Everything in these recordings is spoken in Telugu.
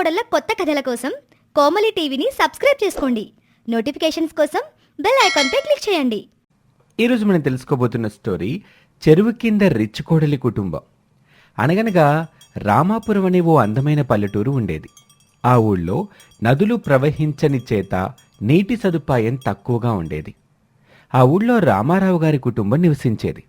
కోడళ్ళ కొత్త కథల కోసం కోమలి టీవీని సబ్స్క్రైబ్ చేసుకోండి. నోటిఫికేషన్స్ కోసం బెల్ ఐకాన్పై క్లిక్ చేయండి. ఈరోజు మనం తెలుసుకోబోతున్న స్టోరీ చెరువు కింద రిచ్ కోడలి కుటుంబం. అనగనగా రామాపురం అనే ఓ అందమైన పల్లెటూరు ఉండేది. ఆ ఊళ్ళో నదులు ప్రవహించని చేత నీటి సదుపాయం తక్కువగా ఉండేది. ఆ ఊళ్ళో రామారావు గారి కుటుంబం నివసించేది.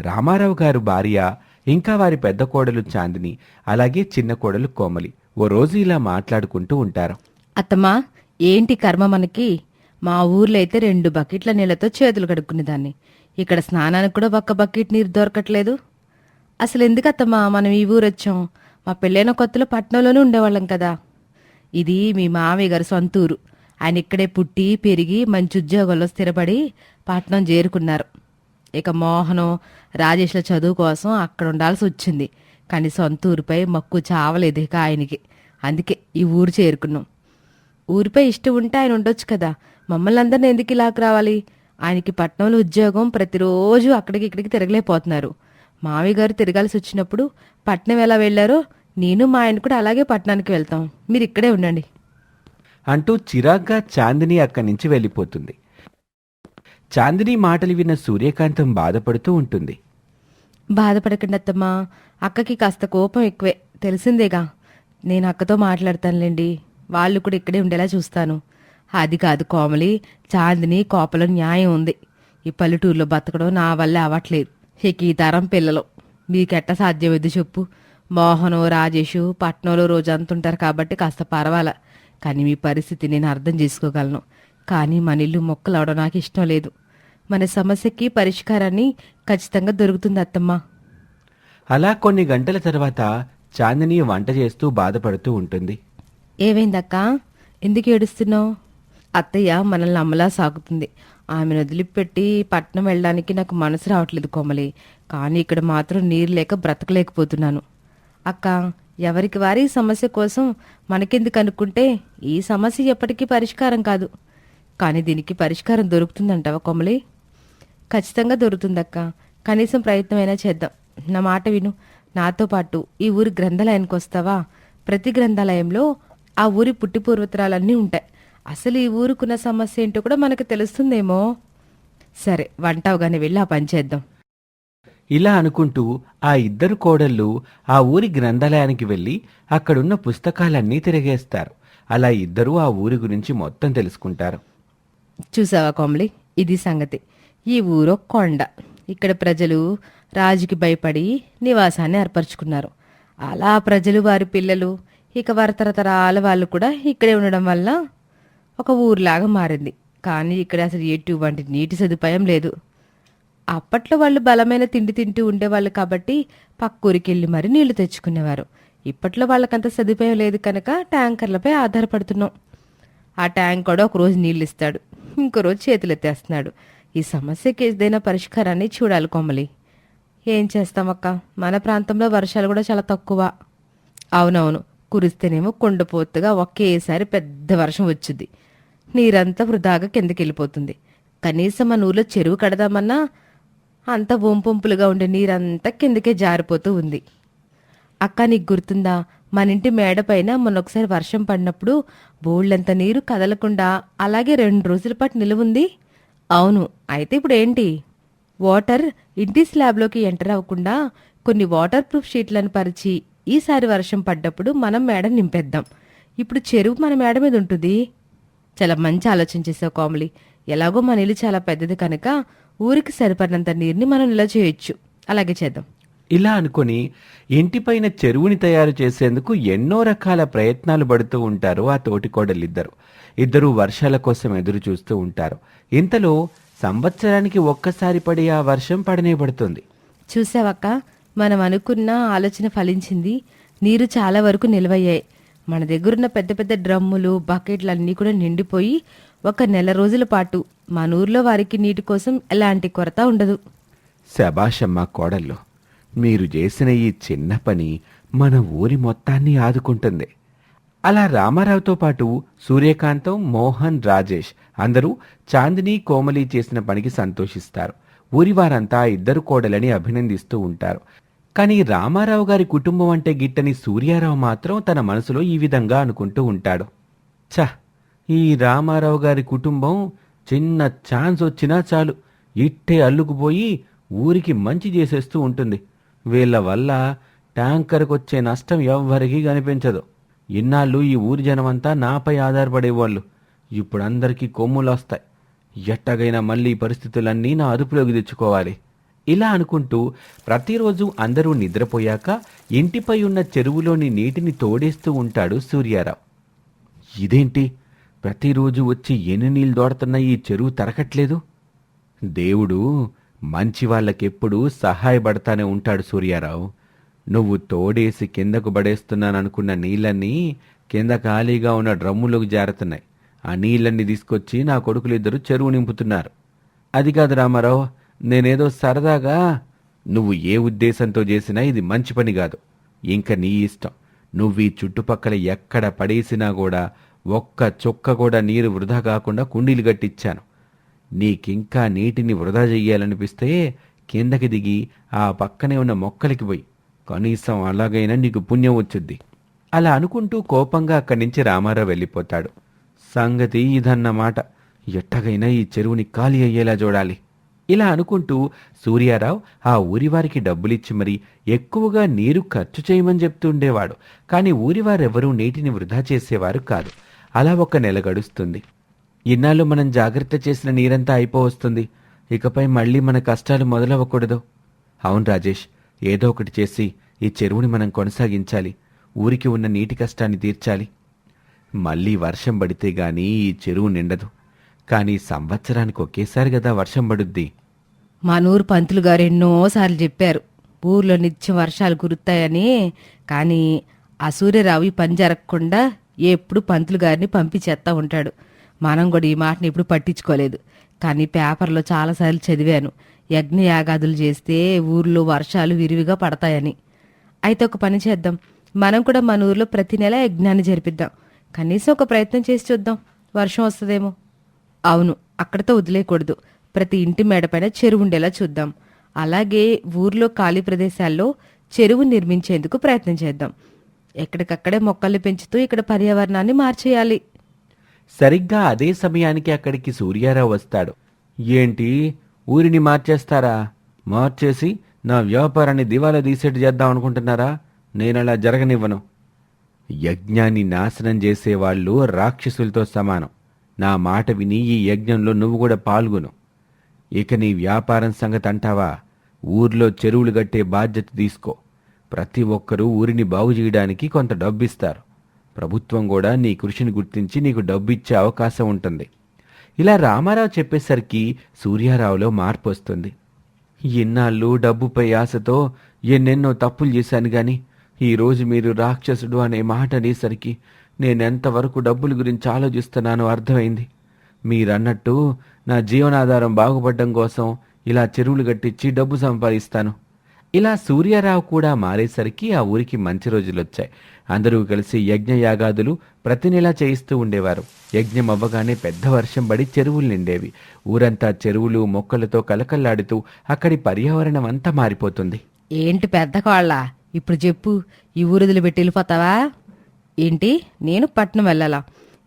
రామారావు గారు భార్య ఇంకా వారి పెద్ద కోడలు చాందిని అలాగే చిన్న కోడలు కోమలి. ఓ రోజు ఇలా మాట్లాడుకుంటూ ఉంటారు. అత్తమ్మా ఏంటి కర్మ మనకి? మా ఊర్లో అయితే రెండు బకెట్ల నీళ్ళతో చేతులు కడుక్కునేదాన్ని. ఇక్కడ స్నానానికి కూడా ఒక్క బకెట్ నీరు దొరకట్లేదు. అసలు ఎందుకు అత్తమ్మా మనం ఈ ఊరు వచ్చాం? మా పెళ్ళైన కొత్తలో పట్నంలోనే ఉండేవాళ్ళం కదా. ఇది మీ మామయ్య గారు సొంత ఊరు ఆయన ఇక్కడే పుట్టి పెరిగి మంచి ఉద్యోగంలో స్థిరపడి పట్నం చేరుకున్నారు. ఇక మోహనం రాజేష్ల చదువు కోసం అక్కడ ఉండాల్సి వచ్చింది. కానీ సొంత ఊరిపై మక్కువ చావలేదు ఇక ఆయనకి. అందుకే ఈ ఊరు చేరుకున్నాం. ఊరిపై ఇష్టం ఉంటే ఆయన ఉండొచ్చు కదా. మమ్మల్ని అందరిని ఎందుకు ఇలాగ రావాలి? ఆయనకి పట్నంలో ఉద్యోగం ప్రతిరోజు అక్కడికి ఇక్కడికి తిరగలేకపోతున్నారు. మావయ్య గారు తిరగాల్సి వచ్చినప్పుడు పట్నం ఎలా వెళ్ళారో నేను మా ఆయన కూడా అలాగే పట్నానికి వెళ్తాం. మీరు ఇక్కడే ఉండండి. అంటూ చిరాగ్గా చాందిని అక్కడి నుంచి వెళ్ళిపోతుంది. చాందిని మాటలు విన్న సూర్యకాంతం బాధపడుతూ ఉంటుంది. బాధపడకండి అత్తమ్మా అక్కకి కాస్త కోపం ఎక్కువే. తెలిసిందేగా. నేను అక్కతో మాట్లాడతానులేండి. వాళ్ళు కూడా ఇక్కడే ఉండేలా చూస్తాను. అది కాదు కోమలి చాందిని కోపలో న్యాయం ఉంది. ఈ పల్లెటూరులో బతకడం నా వల్ల అవ్వట్లేదు. ఇక ఈ తరం పిల్లలు. మీకెట్ట సాధ్యమైంది చెప్పు. మోహను రాజేషు పట్నంలో రోజంతా ఉంటారు కాబట్టి కాస్త పర్వాలా. కానీ మీ పరిస్థితి నేను అర్థం చేసుకోగలను. కానీ మన ఇల్లు మొక్కలు అవడం నాకు ఇష్టం లేదు. మన సమస్యకి పరిష్కారాన్ని ఖచ్చితంగా దొరుకుతుంది అత్తమ్మా. అలా కొన్ని గంటల తర్వాత చాందిని వంట చేస్తూ బాధపడుతూ ఉంటుంది. ఏమైందక్క? ఎందుకు ఏడుస్తున్నావు? అత్తయ్య మనల్ని అమ్మలా సాగుతుంది ఆమెను వదిలిపెట్టి పట్నం వెళ్ళడానికి నాకు మనసు రావట్లేదు కొమలి. కానీ ఇక్కడ మాత్రం నీరు లేక బ్రతకలేకపోతున్నాను. అక్క ఎవరికి వారి సమస్య కోసం మనకెందుకు అనుకుంటే ఈ సమస్య ఎప్పటికీ పరిష్కారం కాదు. కానీ దీనికి పరిష్కారం దొరుకుతుందంటావా కొమలి? ఖచ్చితంగా దొరుకుతుందక్క. కనీసం ప్రయత్నమైనా చేద్దాం. నా మాట విను. నాతో పాటు ఈ ఊరి గ్రంథాలయానికి వస్తావా? ప్రతి గ్రంథాలయంలో ఆ ఊరి పుట్టి పూర్వతరాలన్నీ ఉంటాయి. అసలు ఈ ఊరుకున్న సమస్య ఏంటో కూడా మనకు తెలుస్తుందేమో? సరే వంట అవగానే వెళ్ళి ఆ పని చేద్దాం. ఇలా అనుకుంటూ ఆ ఇద్దరు కోడళ్ళు ఆ ఊరి గ్రంథాలయానికి వెళ్ళి అక్కడున్న పుస్తకాలన్నీ తిరిగేస్తారు. అలా ఇద్దరూ ఆ ఊరి గురించి మొత్తం తెలుసుకుంటారు. చూసావా కోమలి? ఇది సంగతి. ఈ ఊరో కొండ. ఇక్కడ ప్రజలు రాజుకి భయపడి నివాసాన్ని ఏర్పరచుకున్నారు. అలా ప్రజలు వారి పిల్లలు ఇక వారి తరతరాల వాళ్ళు కూడా ఇక్కడే ఉండడం వల్ల ఒక ఊరిలాగా మారింది. కానీ ఇక్కడ అసలు ఎటువంటి నీటి సదుపాయం లేదు. అప్పట్లో వాళ్ళు బలమైన తిండి తింటూ ఉండేవాళ్ళు కాబట్టి పక్కూరికి వెళ్ళి మరీ నీళ్ళు తెచ్చుకునేవారు. ఇప్పట్లో వాళ్ళకంత సదుపాయం లేదు కనుక ట్యాంకర్లపై ఆధారపడుతున్నాం. ఆ ట్యాంక్ కూడా ఒకరోజు నీళ్ళు ఇస్తాడు. ఇంకో రోజు చేతులు ఎత్తేస్తున్నాడు ఈ సమస్యకి ఏదైనా పరిష్కారాన్ని చూడాలి కొమ్మలి ఏం చేస్తామక్క మన ప్రాంతంలో వర్షాలు కూడా చాలా తక్కువ. అవునవును. కురిస్తేనేమో కొండపోతుగా ఒకేసారి పెద్ద వర్షం వచ్చింది నీరంతా వృధాగా కిందకి వెళ్ళిపోతుంది. కనీసం మన ఊర్లో చెరువు కడదామన్నా అంత వంపొంపులుగా ఉండే నీరంతా కిందకే జారిపోతూ ఉంది. అక్క నీకు గుర్తుందా? మన ఇంటి మేడ పైన మొన్నొకసారి వర్షం పడినప్పుడు బోళ్ళంత నీరు కదలకుండా అలాగే రెండు రోజుల పాటు నిలువుంది. అవును. అయితే ఇప్పుడు ఏంటి? వాటర్ ఇంటి స్లాబ్లోకి ఎంటర్ అవ్వకుండా కొన్ని వాటర్ ప్రూఫ్ షీట్లను పరిచి ఈసారి వర్షం పడ్డప్పుడు మనం మేడ నింపేద్దాం. ఇప్పుడు చెరువు మన మేడ మీద ఉంటుంది. చాలా మంచి ఆలోచన చేసావు కోమలి. ఎలాగో మన ఇల్లు చాలా పెద్దది కనుక ఊరికి సరిపడినంత నీరుని మనం నిల్వ చేయొచ్చు. అలాగే చేద్దాం. ఇలా అనుకుని ఇంటిపైన చెరువుని తయారు చేసేందుకు ఎన్నో రకాల ప్రయత్నాలు పడుతూ ఉంటారు ఆ తోటికోడలిద్దరు ఇద్దరు వర్షాల కోసం ఎదురు చూస్తూ ఉంటారు. ఇంతలో సంవత్సరానికి ఒక్కసారి పడే ఆ వర్షం పడనే పడుతుంది చూసావక్క మనం అనుకున్న ఆలోచన ఫలించింది. నీరు చాలా వరకు నిల్వయ్యాయి. మన దగ్గరున్న పెద్ద పెద్ద డ్రమ్ములు బకెట్లు అన్నీ కూడా నిండిపోయి ఒక నెల రోజుల పాటు మన ఊర్లో వారికి నీటి కోసం ఎలాంటి కొరత ఉండదు. శబాషమ్మ కోడళ్ళు మీరు చేసిన ఈ చిన్న పని మన ఊరి మొత్తాన్ని ఆదుకుంటుంది. అలా రామారావుతో పాటు సూర్యకాంతం మోహన్ రాజేష్ అందరూ చాందిని కోమలి చేసిన పనికి సంతోషిస్తారు. ఊరి వారంతా ఇద్దరు కోడలని అభినందిస్తూ ఉంటారు. కానీ రామారావు గారి కుటుంబం అంటే గిట్టని సూర్యారావు మాత్రం తన మనసులో ఈ విధంగా అనుకుంటూ ఉంటాడు. ఛ! ఈ రామారావు గారి కుటుంబం చిన్న ఛాన్స్ వచ్చినా చాలు. ఇట్టే అల్లుకుపోయి ఊరికి మంచి చేసేస్తూ ఉంటుంది. వీళ్ళ వల్ల ట్యాంకర్కొచ్చే నష్టం ఎవ్వరికీ కనిపించదు. ఇన్నాళ్ళు ఈ ఊరి జనమంతా నాపై ఆధారపడేవాళ్ళు. ఇప్పుడు అందరికీ కొమ్ములు వస్తాయి ఎట్టగైనా మళ్ళీ పరిస్థితులన్నీ నా అదుపులోకి తెచ్చుకోవాలి. ఇలా అనుకుంటూ ప్రతిరోజు అందరూ నిద్రపోయాక ఇంటిపై ఉన్న చెరువులోని నీటిని తోడేస్తూ ఉంటాడు సూర్యారావు. ఇదేంటి? ప్రతిరోజు వచ్చి ఎన్ని నీళ్ళు దోడుతున్న ఈ చెరువు తరకట్లేదు దేవుడు మంచి వాళ్ళకెప్పుడూ సహాయపడతానే ఉంటాడు సూర్యారావు. నువ్వు తోడేసి కిందకు పడేస్తున్నాననుకున్న నీళ్ళన్నీ కింద ఖాళీగా ఉన్న డ్రమ్ములోకి జారుతున్నాయి. ఆ నీళ్ళన్నీ తీసుకొచ్చి నా కొడుకులిద్దరూ చెరువు నింపుతున్నారు. అది కాదు రామారావు నేనేదో సరదాగా నువ్వు ఏ ఉద్దేశంతో చేసినా ఇది మంచి పని కాదు. ఇంకా నీ ఇష్టం. నువ్వు ఈ చుట్టుపక్కల ఎక్కడ పడేసినా కూడా ఒక్క చుక్క కూడా నీరు వృధా కాకుండా కుండీలు కట్టించాను నీకింకా నీటిని వృధా చెయ్యాలనిపిస్తే కిందకి దిగి ఆ పక్కనే ఉన్న మొక్కలకి పోయి కనీసం అలాగైనా నీకు పుణ్యం వచ్చుద్ది అలా అనుకుంటూ కోపంగా అక్కడి నుంచి రామారావు వెళ్ళిపోతాడు. సంగతి ఇదన్నమాట ఎట్టగైనా ఈ చెరువుని ఖాళీ అయ్యేలా చూడాలి. ఇలా అనుకుంటూ సూర్యారావు ఆ ఊరివారికి డబ్బులిచ్చి మరి ఎక్కువగా నీరు ఖర్చు చేయమని చెప్తుండేవాడు. కానీ ఊరివారెవరూ నీటిని వృధా చేసేవారు కాదు. అలా ఒక నెల గడుస్తుంది. ఇన్నాళ్ళు మనం జాగ్రత్త చేసిన నీరంతా అయిపోవస్తుంది. ఇకపై మళ్ళీ మన కష్టాలు మొదలవ్వకూడదు. అవును రాజేష్ ఏదో ఒకటి చేసి ఈ చెరువుని మనం కొనసాగించాలి. ఊరికి ఉన్న నీటి కష్టాన్ని తీర్చాలి. మళ్ళీ వర్షం పడితే గాని ఈ చెరువు నిండదు. కానీ సంవత్సరానికి ఒకేసారి కదా వర్షం పడుద్ది. మా నూరు పంతులు గారు ఎన్నోసార్లు చెప్పారు. ఊర్లో నిత్యం వర్షాలు కురుతాయని. కానీ ఆ సూర్యరావు పని జరగకుండా ఎప్పుడు పంతులు గారిని పంపించేస్తా ఉంటాడు. మనం కూడా ఈ మాటని ఎప్పుడు పట్టించుకోలేదు. కానీ పేపర్లో చాలాసార్లు చదివాను. యజ్ఞ యాగాదులు చేస్తే ఊర్లో వర్షాలు విరివిగా పడతాయని. అయితే ఒక పని చేద్దాం. మనం కూడా మన ఊర్లో ప్రతి నెల యజ్ఞాన్ని జరిపిద్దాం. కనీసం ఒక ప్రయత్నం చేసి చూద్దాం. వర్షం వస్తుందేమో. అవును అక్కడతో వదిలేయకూడదు. ప్రతి ఇంటి మేడపైన చెరువు ఉండేలా చూద్దాం. అలాగే ఊర్లో ఖాళీ ప్రదేశాల్లో చెరువు నిర్మించేందుకు ప్రయత్నం చేద్దాం. ఎక్కడికక్కడే మొక్కల్ని పెంచుతూ ఇక్కడ పర్యావరణాన్ని మార్చేయాలి. సరిగ్గా అదే సమయానికి అక్కడికి సూర్యారావు వస్తాడు. ఏంటి? ఊరిని మార్చేస్తారా? మార్చేసి నా వ్యాపారాన్ని దివాలా తీసేట్టు చేద్దాం అనుకుంటున్నారా? నేనలా జరగనివ్వను. యజ్ఞాన్ని నాశనం చేసేవాళ్ళు రాక్షసులతో సమానం. నా మాట విని ఈ యజ్ఞంలో నువ్వు కూడా పాల్గొను. ఇక నీ వ్యాపారం సంగతి అంటావా? ఊర్లో చెరువులు కట్టే బాధ్యత తీసుకో. ప్రతి ఒక్కరూ ఊరిని బాగు చేయడానికి కొంత డబ్బిస్తారు. ప్రభుత్వం కూడా నీ కృషిని గుర్తించి నీకు డబ్బు ఇచ్చే అవకాశం ఉంటుంది. ఇలా రామారావు చెప్పేసరికి సూర్యారావులో మార్పు వస్తుంది ఇన్నాళ్ళు డబ్బుపై ఆశతో ఎన్నెన్నో తప్పులు చేశాను గాని ఈరోజు మీరు రాక్షసుడు అనే మాట అనేసరికి నేనెంతవరకు డబ్బుల గురించి ఆలోచిస్తున్నానో అర్థమైంది. మీరన్నట్టు నా జీవనాధారం బాగుపడడం కోసం ఇలా చెరువులు కట్టించి డబ్బు సంపాదిస్తాను. ఇలా సూర్యారావు కూడా మారేసరికి ఆ ఊరికి మంచి రోజులొచ్చాయి. అందరూ కలిసి యజ్ఞయాగాదులు ప్రతి నెలా చేయిస్తూ ఉండేవారు. యజ్ఞం అవ్వగానే పెద్ద వర్షం పడి చెరువులు నిండేవి. ఊరంతా చెరువులు మొక్కలతో కలకల్లాడుతూ అక్కడి పర్యావరణం అంతా మారిపోతుంది. ఏంటి పెద్ద కాళ్ళ? ఇప్పుడు చెప్పు ఈ ఊరుదిలు పెట్టి వెళ్ళిపోతావా? ఏంటి? నేను పట్నం వెళ్ళాలా?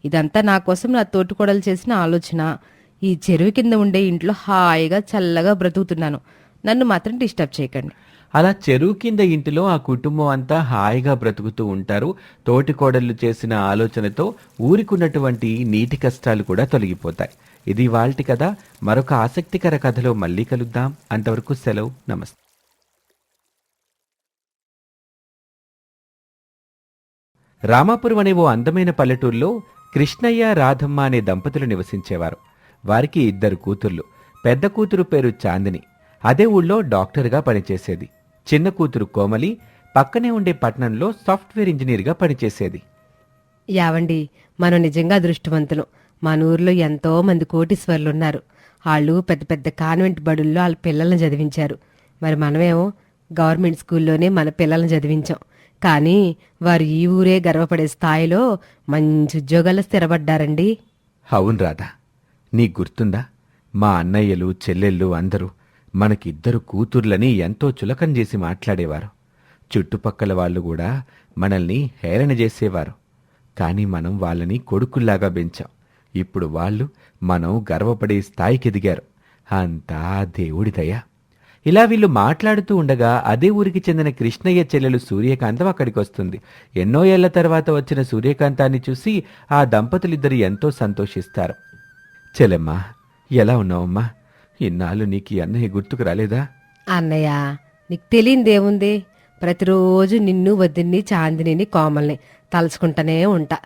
ఇదంతా నా కోసం నా తోటికోడలు చేసిన ఆలోచన. ఈ చెరువు కింద ఉండే ఇంట్లో హాయిగా చల్లగా బ్రతుకుతున్నాను. నన్ను మాత్రం డిస్టర్బ్ చేయకండి. అలా చెరువు కింద ఇంటిలో ఆ కుటుంబం అంతా హాయిగా బ్రతుకుతూ ఉంటారు. తోటికోడళ్ళు చేసిన ఆలోచనతో ఊరికున్నటువంటి నీటి కష్టాలు కూడా తొలగిపోతాయి. ఇది వాల్టి కథ. మరొక ఆసక్తికర కథలో మళ్ళీ కలుద్దాం. అంతవరకు సెలవు. నమస్తే. రామాపురం అనే ఓ అందమైన పల్లెటూరులో కృష్ణయ్య రాధమ్మ అనే దంపతులు నివసించేవారు. వారికి ఇద్దరు కూతుర్లు. పెద్ద కూతురు పేరు చాందిని. అదే ఊళ్ళో డాక్టర్గా పనిచేసేది. చిన్న కూతురు కోమలి పక్కనే ఉండే పట్టణంలో సాఫ్ట్వేర్ ఇంజనీర్గా పనిచేసేది. యావండి మనం నిజంగా అదృష్టవంతులు. మన ఊర్లో ఎంతో మంది కోటీశ్వర్లు ఉన్నారు వాళ్ళు పెద్ద పెద్ద కాన్వెంట్ బడుల్లో వాళ్ళ పిల్లల్ని చదివించారు. మరి మనమేమో గవర్నమెంట్ స్కూల్లోనే మన పిల్లల్ని చదివించాం. కానీ వారు ఈ ఊరే గర్వపడే స్థాయిలో మంచి ఉద్యోగాల్లో స్థిరపడ్డారండి. అవును రాధా నీకు గుర్తుందా? మా అన్నయ్యలు చెల్లెళ్ళు అందరూ మనకిద్దరు కూతుర్లని ఎంతో చులకం చేసి మాట్లాడేవారు. చుట్టుపక్కల వాళ్ళు కూడా మనల్ని హేళన చేసేవారు. కానీ మనం వాళ్ళని కొడుకుల్లాగా పెంచాం. ఇప్పుడు వాళ్ళు మనం గర్వపడే స్థాయికి ఎదిగారు అంతా దేవుడి దయ. ఇలా వీళ్ళు మాట్లాడుతూ ఉండగా అదే ఊరికి చెందిన కృష్ణయ్య చెల్లెలు సూర్యకాంతం అక్కడికి వస్తుంది ఎన్నో ఏళ్ళ తర్వాత వచ్చిన సూర్యకాంతాన్ని చూసి ఆ దంపతులిద్దరు ఎంతో సంతోషిస్తారు. చెల్లెమ్మా ఎలా ఉన్నావమ్మా? ఇన్నాళ్ళు నీకు ఈ అన్నయ్య గుర్తుకు రాలేదా? అన్నయ్య నీకు తెలియందేముంది ప్రతిరోజు నిన్ను వదిన్ని చాందినిని కోమల్ని తలుచుకుంటానే ఉంటా.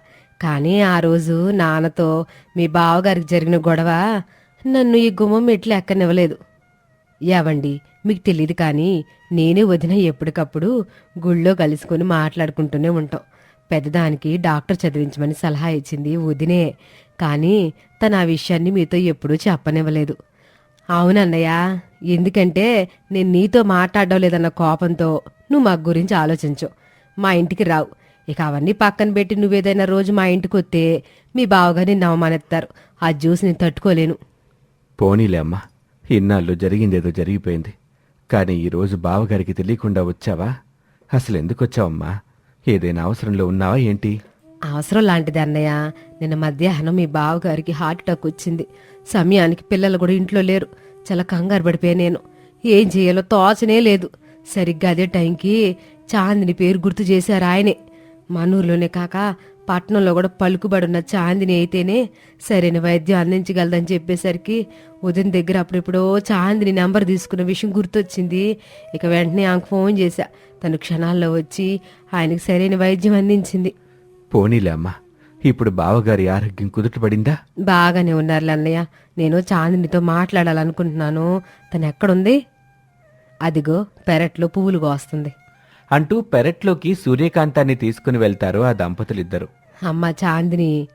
కానీ ఆ రోజు నాన్నతో మీ బావగారికి జరిగిన గొడవ నన్ను ఈ గుమ్మం మెట్లు ఎక్కనివ్వలేదు. ఏవండి మీకు తెలియదు కానీ నేనే వదిన ఎప్పటికప్పుడు గుళ్ళో కలుసుకొని మాట్లాడుకుంటూనే ఉంటాం. పెద్దదానికి డాక్టర్ చదివించమని సలహా ఇచ్చింది వదినే. కానీ తన ఆ విషయాన్ని మీతో ఎప్పుడూ చెప్పనివ్వలేదు. అవునన్నయ్య ఎందుకంటే నేను నీతో మాట్లాడడం లేదన్న కోపంతో నువ్వు మా గురించి ఆలోచించు. మా ఇంటికి రావు. ఇక అవన్నీ పక్కన పెట్టి నువ్వేదైనా రోజు మా ఇంటికి వస్తే మీ బావగారిని నవమానేస్తారు ఆ జ్యూస్ నేను తట్టుకోలేను. పోనీలే అమ్మా ఇన్నాళ్ళు జరిగిందేదో జరిగిపోయింది. కానీ ఈరోజు బావగారికి తెలియకుండా వచ్చావా? అసలు ఎందుకు వచ్చావమ్మా ఏదైనా అవసరంలో ఉన్నావా ఏంటి? అవసరం లాంటిది అన్నయ్య. నిన్న మధ్యాహ్నం మీ బావగారికి హార్ట్ అటాక్ వచ్చింది. సమయానికి పిల్లలు కూడా ఇంట్లో లేరు. చాలా కంగారు పడిపోయా నేను. ఏం చేయాలో తోచనే లేదు. సరిగ్గా అదే టైంకి చాందిని పేరు గుర్తు చేశారు ఆయనే. మనూరులోనే కాక పట్టణంలో కూడా పలుకుబడున్న చాందిని అయితేనే సరైన వైద్యం అందించగలదని చెప్పేసరికి ఉదయం దగ్గర అప్పుడెప్పుడో చాందిని నెంబర్ తీసుకున్న విషయం గుర్తొచ్చింది. ఇక వెంటనే ఆమెకు ఫోన్ చేశా. తను క్షణాల్లో వచ్చి ఆయనకి సరైన వైద్యం అందించింది. పోనీలే అమ్మా ఇప్పుడు బావగారి ఆరోగ్యం కుదుటపడిందా? బాగానే ఉన్నారు అన్నయ్య. నేను చాందినితో మాట్లాడాలనుకుంటున్నాను. తను ఎక్కడుంది? అదిగో పెరట్లో పువ్వులు కోస్తుంది. అంటూ పెరట్లోకి సూర్యకాంతాన్ని తీసుకుని వెళ్తారు ఆ దంపతులిద్దరు. అమ్మ చాందిని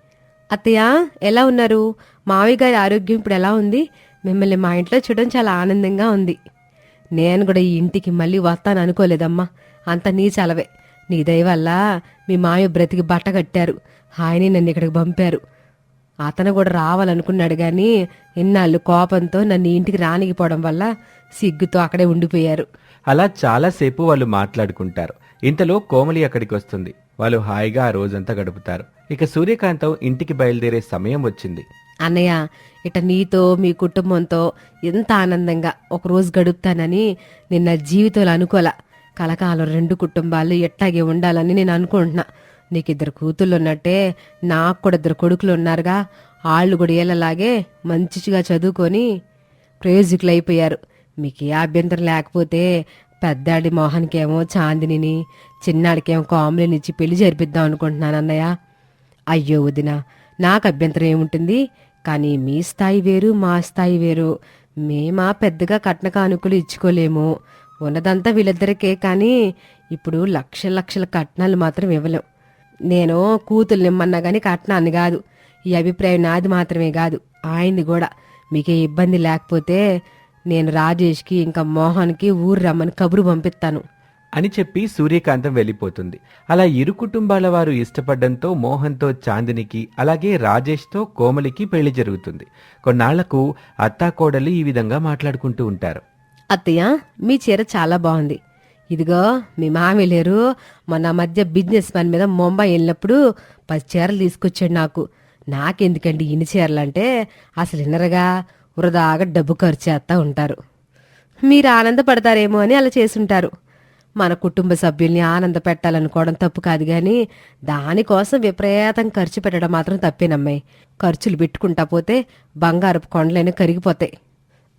అత్తయ్య ఎలా ఉన్నారు? మావయ్య గారి ఆరోగ్యం ఇప్పుడు ఎలా ఉంది? మిమ్మల్ని మా ఇంట్లో చూడడం చాలా ఆనందంగా ఉంది. నేను కూడా ఈ ఇంటికి మళ్ళీ వస్తాను అనుకోలేదమ్మా అంత నీ చలవే నీ దయ వల్ల మీ మావయ్య బ్రతికి బట్ట కట్టారు. ఆయనే నన్ను ఇక్కడికి పంపారు. అతను కూడా రావాలనుకున్నాడు గాని ఇన్నాళ్ళు కోపంతో నన్ను ఇంటికి రానిగిపోవడం వల్ల సిగ్గుతో అక్కడే ఉండిపోయారు. అలా చాలాసేపు వాళ్ళు మాట్లాడుకుంటారు. ఇంతలో కోమలి అక్కడికి వస్తుంది. వాళ్ళు హాయిగా ఆ రోజంతా గడుపుతారు. ఇక సూర్యకాంతం ఇంటికి బయలుదేరే సమయం వచ్చింది. అన్నయ్య ఇట నీతో మీ కుటుంబంతో ఎంత ఆనందంగా ఒక రోజు గడుపుతానని నిన్న జీవితంలో అనుకోలా. కలకాలం రెండు కుటుంబాలు ఎట్టాగే ఉండాలని నేను అనుకుంటున్నా. నీకు ఇద్దరు కూతుళ్ళు ఉన్నట్టే నాకు కూడా ఇద్దరు కొడుకులు ఉన్నారుగా. వాళ్ళు కూడా ఏళ్ళలాగే మంచిగా చదువుకొని ప్రయోజకులు అయిపోయారు మీకు ఏ అభ్యంతరం లేకపోతే పెద్దాడి మోహన్కేమో చాందినిని చిన్నాడికేమో కాంబులినిచ్చి పెళ్ళి జరిపిద్దాం అనుకుంటున్నాను అన్నయ్య. అయ్యో వదిన నాకు అభ్యంతరం ఏముంటుంది? కానీ మీ స్థాయి వేరు మా స్థాయి వేరు. మేమా పెద్దగా కట్న కానుకలు ఇచ్చుకోలేము. ఉన్నదంతా వీళ్ళిద్దరికే కానీ ఇప్పుడు లక్షల లక్షల కట్నాలు మాత్రం ఇవ్వలేం. నేను కూతులు నిమ్మన్నా కానీ కట్నాన్ని కాదు. ఈ అభిప్రాయం నాది మాత్రమే కాదు. ఆయనది కూడా. మీకే ఇబ్బంది లేకపోతే నేను రాజేష్కి ఇంకా మోహన్కి ఊరు రమ్మని కబురు పంపిస్తాను. అని చెప్పి సూర్యకాంతం వెళ్ళిపోతుంది. అలా ఇరు కుటుంబాల వారు ఇష్టపడడంతో మోహన్తో చాందినికి అలాగే రాజేష్తో కోమలికి పెళ్ళి జరుగుతుంది. కొన్నాళ్ళకు అత్తాకోడలు ఈ విధంగా మాట్లాడుకుంటూ ఉంటారు. అత్తయ్య మీ చీర చాలా బాగుంది. ఇదిగో మీ మామి లేరు. మొన్న మధ్య బిజినెస్ పని మీద ముంబై వెళ్ళినప్పుడు పది చీరలు తీసుకొచ్చాడు నాకు. నాకెందుకండి ఇన్ని చీరలంటే? అసలు ఇన్నరగా వృధాగా డబ్బు ఖర్చు చేస్తూ ఉంటారు. మీరు ఆనందపడతారేమో అని అలా చేసుంటారు. మన కుటుంబ సభ్యుల్ని ఆనంద పెట్టాలనుకోవడం తప్పు కాదు కానీ దానికోసం విపరీతం ఖర్చు పెట్టడం మాత్రం తప్పేనమ్మాయి ఖర్చులు పెట్టుకుంటా పోతే బంగారపు కొండలైనా కరిగిపోతాయి.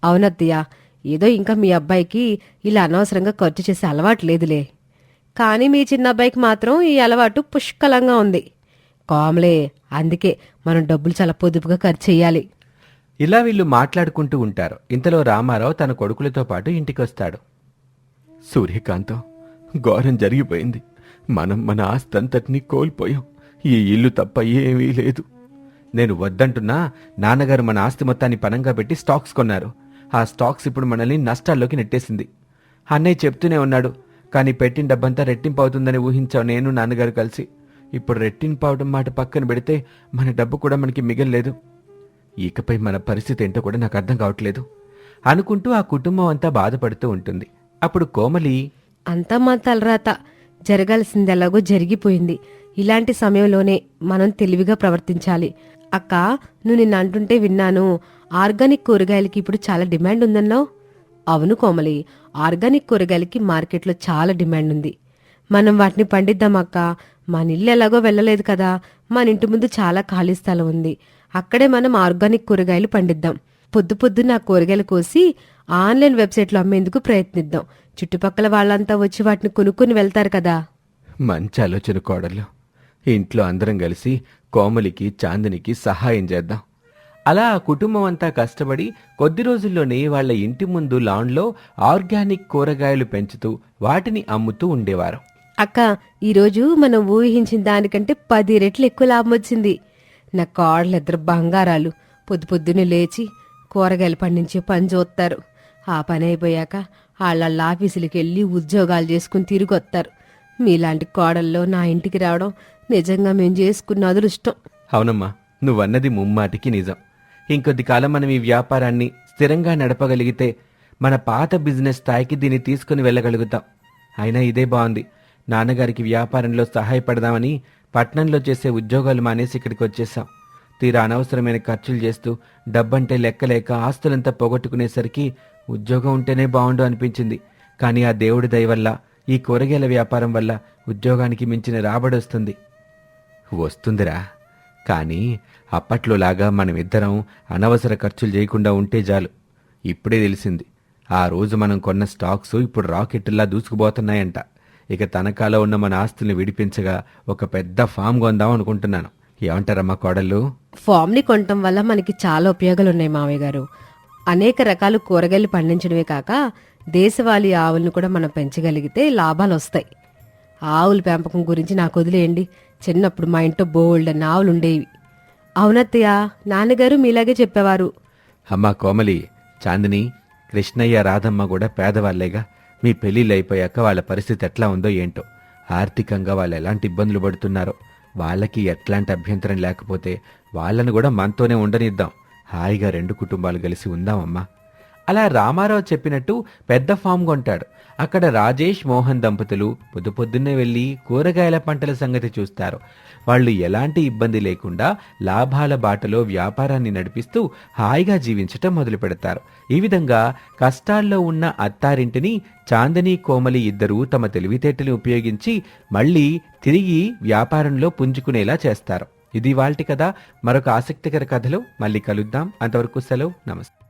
అవునత్తయ్య ఏదో ఇంకా మీ అబ్బాయికి ఇలా అనవసరంగా ఖర్చు చేసే అలవాటు లేదులే. కానీ మీ చిన్న అబ్బాయికి మాత్రం ఈ అలవాటు పుష్కలంగా ఉంది. కోమలే అందుకే మనం డబ్బులు చాలా పొదుపుగా ఖర్చు చేయాలి. ఇలా వీళ్ళు మాట్లాడుకుంటూ ఉంటారు. ఇంతలో రామారావు తన కొడుకులతో పాటు ఇంటికొస్తాడు. సూర్యకాంతం ఘోరం జరిగిపోయింది. మనం మన ఆస్తంతటినీ కోల్పోయాం. ఈ ఇల్లు తప్ప ఏమీ లేదు. నేను వద్దంటున్నా నాన్నగారు మన ఆస్తి మొత్తాన్ని పనంగా పెట్టి స్టాక్స్ కొన్నారు. ఆ స్టాక్స్ ఇప్పుడు మనల్ని నష్టాల్లోకి నెట్టేసింది. అన్నయ్య చెప్తూనే ఉన్నాడు కానీ పెట్టిన డబ్బంతా రెట్టింపు అవుతుందని ఊహించావు నేను నాన్నగారు కలిసి. ఇప్పుడు రెట్టింపు అవడం మాట పక్కన పెడితే మన డబ్బు కూడా మనకి మిగలలేదు. ఇకపై మన పరిస్థితి ఏంటో కూడా నాకు అర్థం కావట్లేదు. అనుకుంటూ ఆ కుటుంబం అంతా బాధపడుతూ ఉంటుంది. అప్పుడు కోమలి అంతా మా తలరాత. జరగాల్సింది ఎలాగో జరిగిపోయింది. ఇలాంటి సమయంలోనే మనం తెలివిగా ప్రవర్తించాలి. అక్క నువ్వు నిన్న అంటుంటే విన్నాను. ఆర్గానిక్ కూరగాయలకి ఇప్పుడు చాలా డిమాండ్ ఉందన్నావు? అవును కోమలి ఆర్గానిక్ కూరగాయలకి మార్కెట్లో చాలా డిమాండ్ ఉంది. మనం వాటిని పండిద్దామక్క మన ఇల్లు ఎలాగో వెళ్ళలేదు కదా. మన ఇంటి ముందు చాలా ఖాళీ స్థలం ఉంది. అక్కడే మనం ఆర్గానిక్ కూరగాయలు పండిద్దాం. పొద్దు పొద్దున్న ఆ కూరగాయలు కోసి ఆన్లైన్ వెబ్సైట్లో అమ్మేందుకు ప్రయత్నిద్దాం. చుట్టుపక్కల వాళ్ళంతా వచ్చి వాటిని కొనుక్కుని వెళ్తారు కదా. మంచి ఆలోచన కోడలు. ఇంట్లో అందరం కలిసి కోమలికి చాందినికి సహాయం చేద్దాం. అలా ఆ కుటుంబం అంతా కష్టపడి కొద్ది రోజుల్లోనే వాళ్ళ ఇంటి ముందు లాన్లో ఆర్గానిక్ కూరగాయలు పెంచుతూ వాటిని అమ్ముతూ ఉండేవారు. అక్క ఈరోజు మనం ఊహించిన దానికంటే పది రెట్లు ఎక్కువ లాభం వచ్చింది. నా కోడలు ఇద్దరు బంగారాలు. పొద్దు పొద్దున్నే లేచి కూరగాయలు పండించే పని చూస్తారు. ఆ పని అయిపోయాక వాళ్ళ ఆఫీసులకి వెళ్ళి ఉద్యోగాలు చేసుకుని తిరిగి వస్తారు మీలాంటి కోడల్లో నా ఇంటికి రావడం నిజంగా మేము చేసుకున్న అదృష్టం. అవునమ్మా నువ్వన్నది ముమ్మాటికి నిజం. ఇంకొద్ది కాలం మనం ఈ వ్యాపారాన్ని స్థిరంగా నడపగలిగితే మన పాత బిజినెస్ స్థాయికి దీన్ని తీసుకుని వెళ్ళగలుగుతాం. అయినా ఇదే బాగుంది నాన్నగారికి వ్యాపారంలో సహాయపడదామని పట్నంలో చేసే ఉద్యోగాలు మానేసి ఇక్కడికి వచ్చేసాం తీరా అనవసరమైన ఖర్చులు చేస్తూ డబ్బంటే లెక్కలేక ఆస్తులంతా పోగొట్టుకునేసరికి ఉద్యోగం ఉంటేనే బాగుండు అనిపించింది. కానీ ఆ దేవుడి దయ వల్ల ఈ కూరగాయల వ్యాపారం వల్ల ఉద్యోగానికి మించిన రాబడి వస్తుంది వస్తుందిరా. కానీ అప్పట్లోలాగా మనమిద్దరం అనవసర ఖర్చులు చేయకుండా ఉంటే చాలు. ఇప్పుడే తెలిసింది. ఆ రోజు మనం కొన్న స్టాక్స్ ఇప్పుడు రాకెట్లా దూసుకుపోతున్నాయంట. ఇక తనఖాలో ఉన్న మన ఆస్తుల్ని విడిపించగా ఒక పెద్ద ఫామ్ కొందాం అనుకుంటున్నాను. ఏమంటారమ్మా కోడళ్ళు? ఫామ్ని కొనటం వల్ల మనకి చాలా ఉపయోగాలు ఉన్నాయి మావయ్య గారు. అనేక రకాల కూరగాయలు పండించడమే కాక దేశవాళీ ఆవులను కూడా మనం పెంచగలిగితే లాభాలు వస్తాయి ఆవుల పెంపకం గురించి నాకు వదిలేయండి. చిన్నప్పుడు మా ఇంట్లో బోల్డ్ అన్న ఆవులు ఉండేవి అవునత్తయ్య నాన్నగారు మీలాగే చెప్పేవారు. అమ్మా కోమలి చాందిని కృష్ణయ్య రాధమ్మ కూడా పేదవాళ్ళేగా. మీ పెళ్ళిళ్ళు అయిపోయాక వాళ్ళ పరిస్థితి ఎట్లా ఉందో ఏంటో. ఆర్థికంగా వాళ్ళు ఎలాంటి ఇబ్బందులు పడుతున్నారో. వాళ్ళకి ఎట్లాంటి అభ్యంతరం లేకపోతే వాళ్ళను కూడా మనతోనే ఉండనిద్దాం. హాయిగా రెండు కుటుంబాలు కలిసి ఉందామమ్మా. అలా రామారావు చెప్పినట్టు పెద్ద ఫామ్ కొంటాడు. అక్కడ రాజేష్ మోహన్ దంపతులు పొద్దు పొద్దున్నే వెళ్ళి కూరగాయల పంటల సంగతి చూస్తారు. వాళ్ళు ఎలాంటి ఇబ్బంది లేకుండా లాభాల బాటలో వ్యాపారాన్ని నడిపిస్తూ హాయిగా జీవించటం మొదలు పెడతారు. ఈ విధంగా కష్టాల్లో ఉన్న అత్తారింటిని చాందని కోమలి ఇద్దరూ తమ తెలివితేటలు ఉపయోగించి మళ్ళీ తిరిగి వ్యాపారంలో పుంజుకునేలా చేస్తారు. ఇది వాళ్ళ కథ. మరొక ఆసక్తికర కథలో మళ్ళీ కలుద్దాం. అంతవరకు సెలవు. నమస్తే.